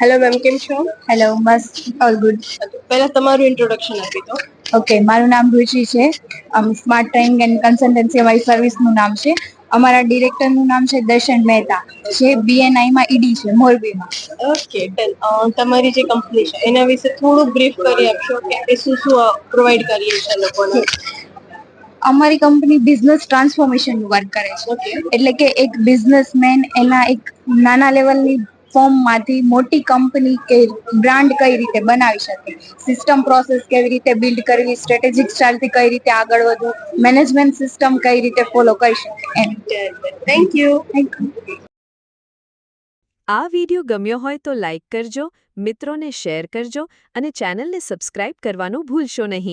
Hello ma'am કેમ છો? Hello બસ all good પહેલા તમારું ઇન્ટ્રોડક્શન આપી દો. ઓકે મારું નામ રુચિ છે. સ્માર્ટ ટ્રેનિંગ એન્ડ કન્સલ્ટન્સી અમારી સર્વિસનું નામ છે. અમારા ડિરેક્ટરનું નામ છે દર્શન મહેતા. જે બીએનઆઈમાં ઈડી છે મોરબીમાં. ઓકે ડન તમારી જે કંપની છે એના વિશે થોડું બ્રીફ કરી આપશો કે આપણે શું શું પ્રોવાઈડ કરીએ છીએ લોકોને? અમારી કંપની બિઝનેસ ટ્રાન્સફોર્મેશનનું વર્ક કરે છે. એટલે કે એક બિઝનેસમેન એના એક નાના લેવલની ફોર્મમાંથી મોટી કંપની કે બ્રાન્ડ કઈ રીતે બનાવી શકે? સિસ્ટમ પ્રોસેસ કેવી રીતે બિલ્ડ કરવી? સ્ટ્રેટેજિક સ્ટાઇલથી કઈ રીતે આગળ વધવું? મેનેજમેન્ટ સિસ્ટમ કઈ રીતે ફોલો કરી શકે? એમ. થેન્ક યુ થેન્ક યુ આ વિડિયો ગમ્યો હોય તો લાઇક કરજો મિત્રોને શેર કરજો અને ચેનલને સબસ્ક્રાઇબ કરવાનું ભૂલશો નહીં.